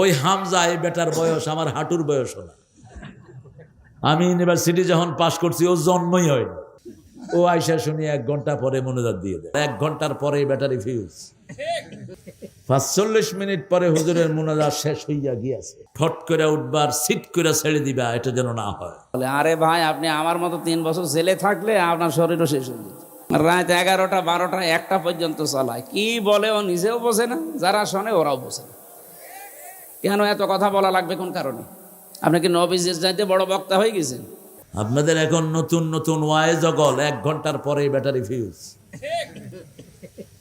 ওই হামজা এই বেটার বয়স, আমার হাঁটুর বয়স না। আমি ইউনিভার্সিটি যখন পাশ করছি, ও জন্মই হয়নি। ও আইসা শুনি এক ঘণ্টা পরে মনোজাত দিয়ে দেয়। এক ঘণ্টার পরে ব্যাটারি ফিউজ পাঁচচল্লিশ মিনিট পরে হুজুরের শেষ হইয়া গিয়াছে। ফট করে উঠবার, সিট করে ছেড়ে দিবা, এটা যেন না হয়। বলে, আরে ভাই, আপনি আমার মতো তিন বছর জেলে থাকলে আপনার শরীরও শেষ হয়ে যেত। রাত এগারোটা, বারোটা, একটা পর্যন্ত চালায়। কি বলে ও নিজেও বোঝে না, যারা শোনে ওরাও বোঝে না। কেন এত কথা বলা লাগবে কোন কারণে? আপনাকে নবীজের চাইতে বড় বক্তা হয়ে গেছেন? আপনাদের এখন নতুন নতুন ওয়াই জগল, এক ঘণ্টার পরে ব্যাটারি ফিউজ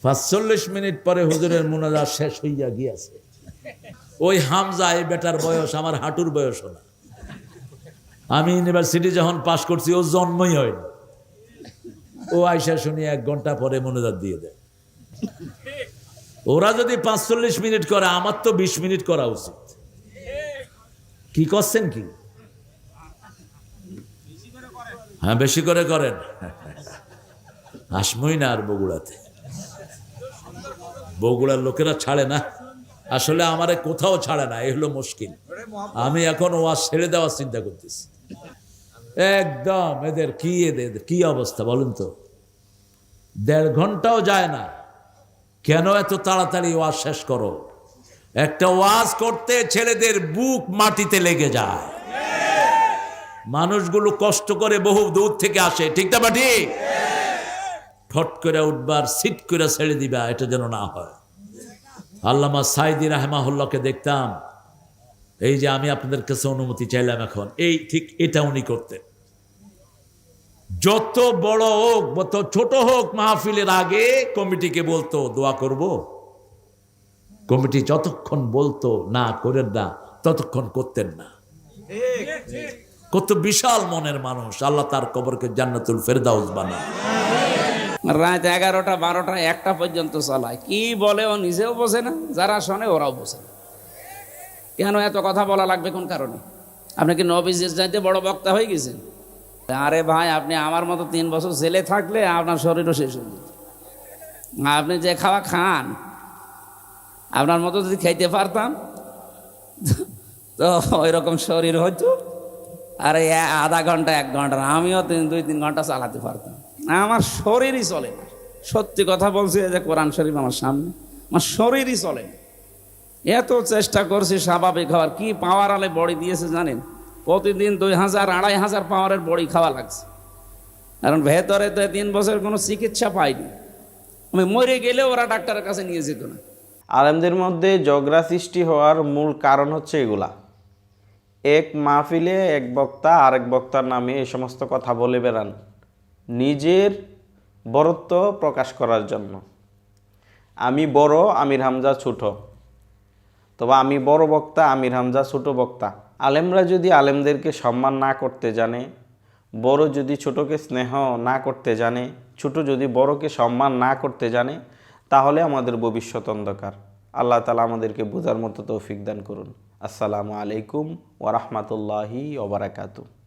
পাঁচচল্লিশ মিনিট পরে হুজুরের মোনাজাত শেষ হইয়া গিয়াছে। ওই হামজা এই বেটার বয়স আমার হাঁটুর বয়স না। আমি ইউনিভার্সিটি যখন পাশ করছি, ও জন্মই হয়নি। ও আইসা শুনি এক ঘণ্টা পরে মনোজাত দিয়ে দেয়। ওরা যদি পাঁচচল্লিশ মিনিট করে, আমার তো বিশ মিনিট করা উচিত। কি করছেন কি? হ্যাঁ বেশি করে করেন। আসমই না আর বগুড়াতে। বগুড়ার লোকেরা ছাড়ে না। আসলে আমারে কোথাও ছাড়ে না, এই হলো মুশকিল। আমি এখন ওয়াজ ছেড়ে দেওয়ার চিন্তা করতেছি। একদম, এদের কি এদের, কি অবস্থা বলুন তো? দেড় ঘন্টাও যায় না। কেন এত তাড়াতাড়ি ওয়াজ শেষ করো? একটা ওয়াজ করতে ছেলেদের বুক মাটিতে লেগে যায়। মানুষগুলো কষ্ট করে বহু দূর থেকে আসে, ঠিক না বা ঠিক? ফট করে উঠবার, সিট করে ছেড়ে দিবা, এটা যেন না হয়। আল্লামা সাইদি রাহমাহুল্লাহকে দেখতাম, এই যে আমি আপনাদের কাছে অনুমতি চাইলাম এখন, এই ঠিক এটা উনি করতেন। যত বড় হোক, যত ছোট হোক মাহফিলের আগে কমিটিকে বলতো, দোয়া করব। কমিটি যতক্ষণ বলতো, না করেন না, ততক্ষণ করতেন না। কত বিশাল মনের মানুষ, আল্লাহ তার কবরকে জান্নাতুল ফেরদাউস বানায়। রাত এগারোটা, বারোটা, একটা পর্যন্ত চালায়। কি বলে ও নিজেও বোঝে না, যারা শোনে ওরাও বোঝে না। কেন এত কথা বলা লাগবে কোন কারণে? আপনি কি নবীজের বড় বক্তা হয়ে গেছেন? আরে ভাই, আপনি আমার মতো তিন বছর জেলে থাকলে আপনার শরীরও শেষ হয়ে যেত। আপনি যে খাওয়া খান, আপনার মতো যদি খাইতে পারতাম, তো ওই রকম শরীর হতো আর আধা ঘণ্টা, এক ঘণ্টা আমিও তিন, দুই, তিন ঘণ্টা চালাতে পারতাম। আমার শরীরই চলে না। সত্যি কথা বলছি যে কোরআন শরীফ আমার সামনে, আমার শরীরই চলে না। এত চেষ্টা করছি স্বাভাবিক হওয়ার। কি পাওয়ার আলে বড়ি দিয়েছে জানেন? প্রতিদিন দুই হাজার, আড়াই হাজার পাওয়ারের বড়ি খাওয়া লাগছে। কারণ ভেতরে তো তিন বছর কোনো চিকিৎসা পাইনি আমি মরে গেলে ওরা ডাক্তারের কাছে নিয়ে যেত না। আলেমদের মধ্যে ঝগড়া সৃষ্টি হওয়ার মূল কারণ হচ্ছে এগুলা। এক মাহফিলে এক বক্তা আরেক বক্তার নামে এই সমস্ত কথা বলে বেড়ান। নিজের বরত্ব প্রকাশ করার জন্য। আমি বড়, আমির হামজা ছোট। তবে আমি বড় বক্তা, আমির হামজা ছোট বক্তা। আলেমরা যদি আলেমদেরকে সম্মান না করতে জানে, বড় যদি ছোটকে স্নেহ না করতে জানে, ছোট যদি বড়কে সম্মান না করতে জানে, তাহলে আমাদের ভবিষ্যৎ অন্ধকার। আল্লাহ তালা আমাদেরকে বোঝার মতো তৌফিক দান করুন। আসসালামু আলাইকুম ওরহমতুল্লাহি ওবরাকাতু